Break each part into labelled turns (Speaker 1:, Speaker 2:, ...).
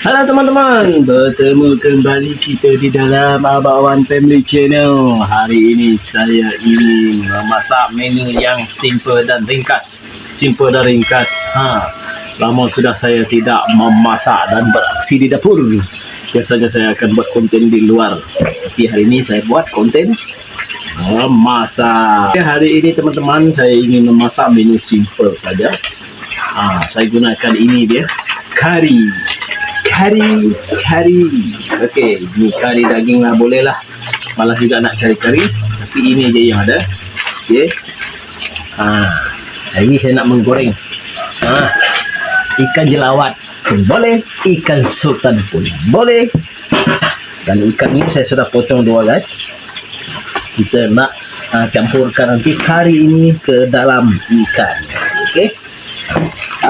Speaker 1: Halo teman-teman, bertemu kembali kita di dalam Abawan Family Channel. Hari ini saya ingin memasak menu yang simple dan ringkas. Simple dan ringkas. Ha. Lama sudah saya tidak memasak dan beraksi di dapur. Biasanya saya akan buat konten di luar. Tapi hari ini saya buat konten memasak. Hari ini teman-teman saya ingin memasak menu simple saja. Ha, saya gunakan ini dia, kari. Kari kari. Okey ni kari daging lah boleh lah. Malas juga nak cari kari tapi ini je yang ada. Okey. Ha hari ni saya nak menggoreng. Ha ikan jelawat pun boleh ikan sultan pun boleh. Dan ikan ni saya sudah potong dua guys. Kita nak uh, campurkan nanti kari ini ke dalam ikan. Okey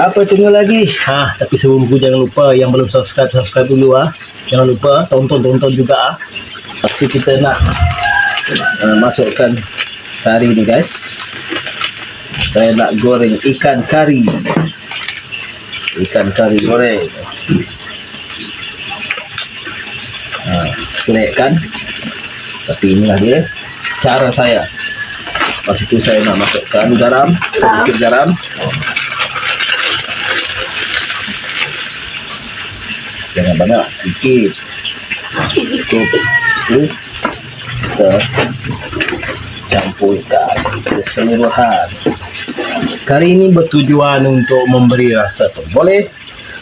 Speaker 1: apa tunggu lagi? Ha, tapi sebelum tu jangan lupa yang belum subscribe subscribe dulu ah. Jangan lupa tonton tonton juga ah. Pasti kita nak uh, masukkan kari ni guys. Saya nak goreng ikan kari. Ikan kari goreng. Ha, kan? Tapi inilah dia cara saya. Lepas itu saya nak masukkan garam, sedikit garam. jangan banyak sedikit cukup itu kita campurkan keseluruhan. Kali ini bertujuan untuk memberi rasa pun boleh?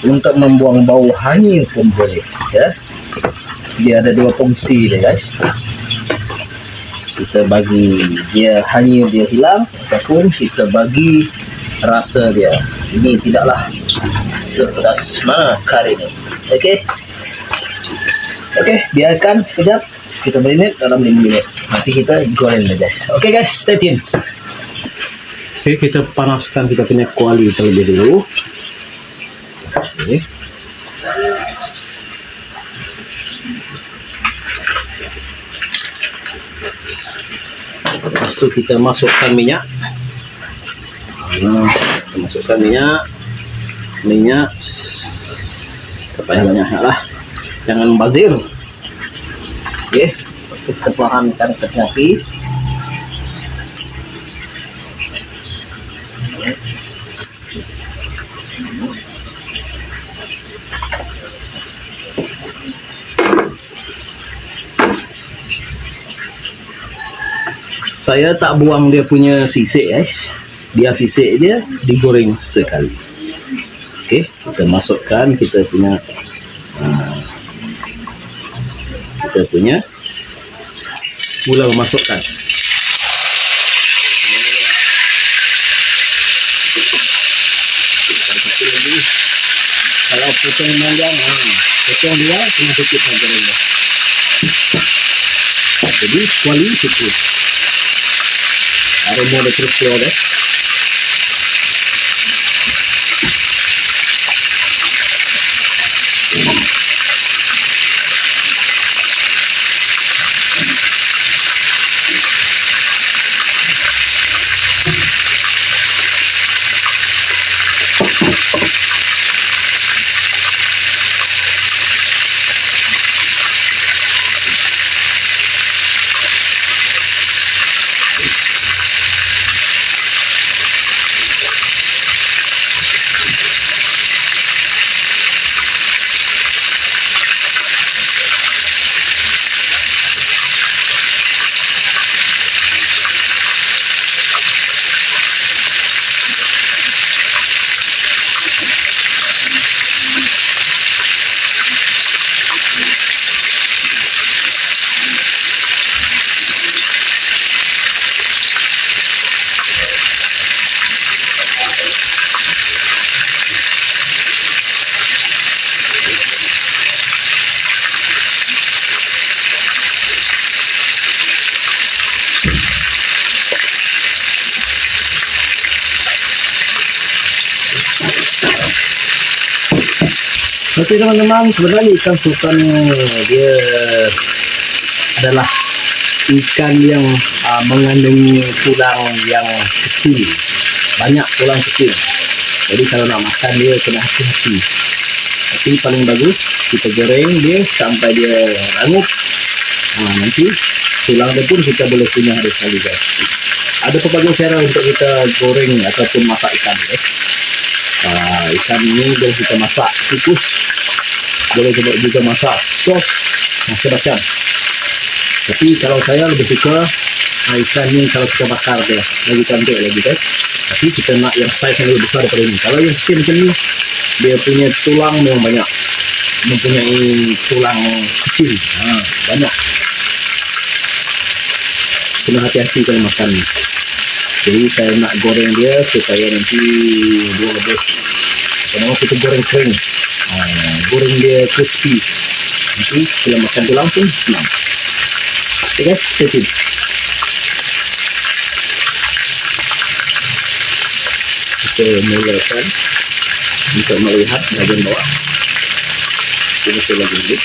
Speaker 1: Untuk membuang bau hanyir pun boleh ya. Dia ada dua fungsi dia guys. Kita bagi dia hanyir dia hilang ataupun kita bagi rasa dia ini tidaklah sepedas mana kari ini Okey. Okey, biarkan sekejap. Kita marinate dalam 5 minit. Nanti kita goreng dia guys. Okey guys, stay tune. Okey, kita panaskan kita punya kuali terlebih dulu. Okey. Lepas tu kita masukkan minyak. Nah, masukkan minyak. Minyak. Tak payah banyak lah. Jangan bazir. Okey. Kita perlahankan ke api saya tak buang dia punya sisik guys dia sisik dia digoreng sekali Okey, kita masukkan kita punya uh, kita punya gula masukkan. Kalau potong panjang, ha, potong dua, kena sikit dulu. Jadi, kuali cukup. Aroma dia terus keluar deh. Okey teman-teman, sebenarnya ikan sultan dia adalah ikan yang uh, mengandungi tulang yang kecil. Banyak tulang kecil. Jadi kalau nak makan dia kena hati-hati. Tapi paling bagus kita goreng dia sampai dia rangup. Ha, nanti tulang dia pun kita boleh kunyah dia sekali guys. Ada pelbagai cara untuk kita goreng ataupun masak ikan guys. Ha, ikan ini boleh kita masak kukus. Boleh juga, juga masak sos macam-macam. Tapi kalau saya lebih suka ha, ikan ni kalau kita bakar dia lagi cantik lagi guys. Tapi kita nak yang size yang lebih besar daripada ini. Kalau yang kecil macam ni dia punya tulang memang banyak. Mempunyai tulang kecil. Ha, banyak. Kena hati-hati kalau makan ni. Jadi saya nak goreng dia supaya nanti dia lebih apa nama kita goreng kering. Ha, goreng dia crispy. Nanti bila makan tulang pun senang. Okay guys, stay tuned. Kita mulakan untuk melihat bahagian bawah. Kita masih lagi dulu.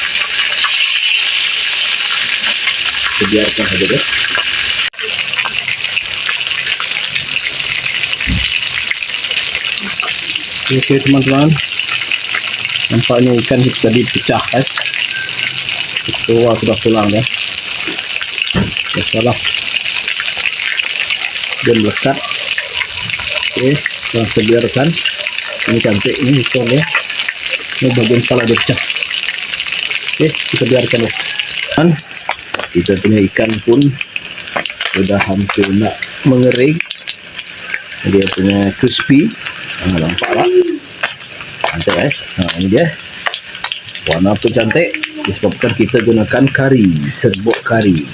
Speaker 1: Kita biarkan saja guys. Okey teman-teman. Nampaknya ikan kita tadi pecah guys. Keluar sudah tulang ya. Masalah. Dia melekat. Kita kita biarkan. Ini cantik ini ekor ya. Ini bagian kepala dia pecah. Okey, kita biarkan ya. Dan kita punya ikan pun sudah hampir nak mengering. Dia punya crispy. Ha, nampak tak? Cantik guys. Ha, ini dia. Warna pun cantik. Disebabkan kita gunakan kari. Serbuk kari.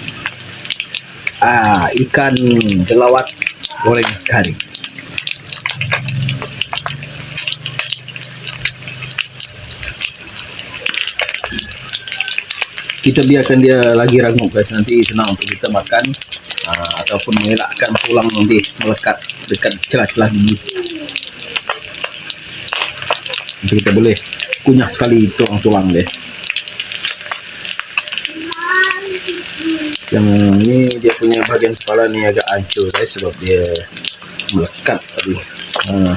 Speaker 1: Ah, ikan jelawat goreng kari. Kita biarkan dia lagi rangup guys. Nanti senang untuk kita makan. Uh, ataupun mengelakkan tulang nanti melekat dekat celah-celah gigi. Nanti kita boleh kunyah sekali tulang-tulang dia. Yang ni dia punya bahagian kepala ni agak hancur guys sebab dia melekat tadi. Ha.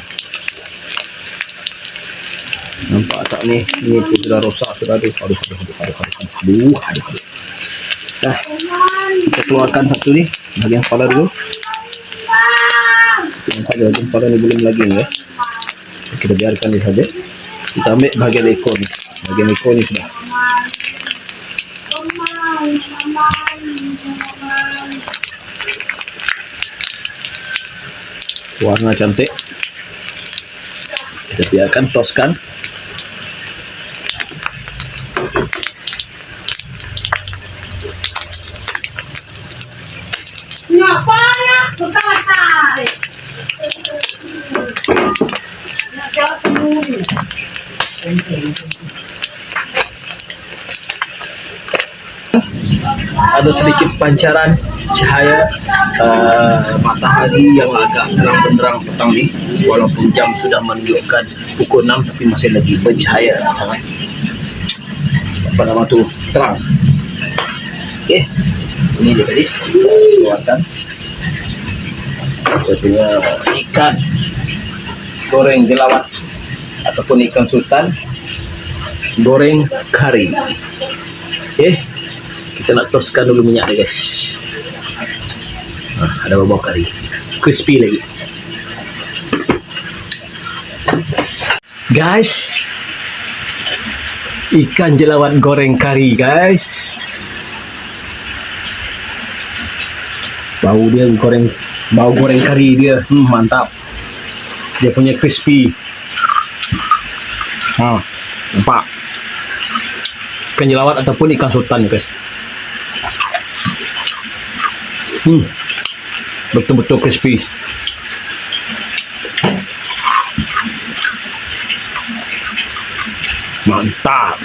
Speaker 1: Nampak tak ni? Ni pun sudah rosak sudah tu. Aduh, aduh, aduh, aduh, aduh, aduh, aduh, aduh. Dah. Kita keluarkan satu ni bahagian kepala dulu. Nampak je bahagian kepala ni belum lagi ni ya. Kita biarkan ni saja. Kita ambil bahagian ekor ni. Bahagian ekor ni sudah. Warna cantik. Kita biarkan toskan.
Speaker 2: Ko tatay. Nagkakulunin.
Speaker 1: Ada sedikit pancaran cahaya uh, matahari yang agak terang benderang petang ni. Walaupun jam sudah menunjukkan pukul 6 tapi masih lagi bercahaya sangat. Apa nama tu? Terang. Okey. Ini dia tadi. Keluarkan. Kita punya ikan goreng jelawat ataupun ikan sultan goreng kari. Okey kita nak toskan dulu minyak dia guys. Ah, ada bawang kari. Crispy lagi. Guys ikan jelawat goreng kari guys. Bau dia goreng bau goreng kari dia. Hmm, mantap. Dia punya crispy ha nampak ikan jelawat ataupun ikan sultan guys Hmm. Betul-betul crispy. Mantap.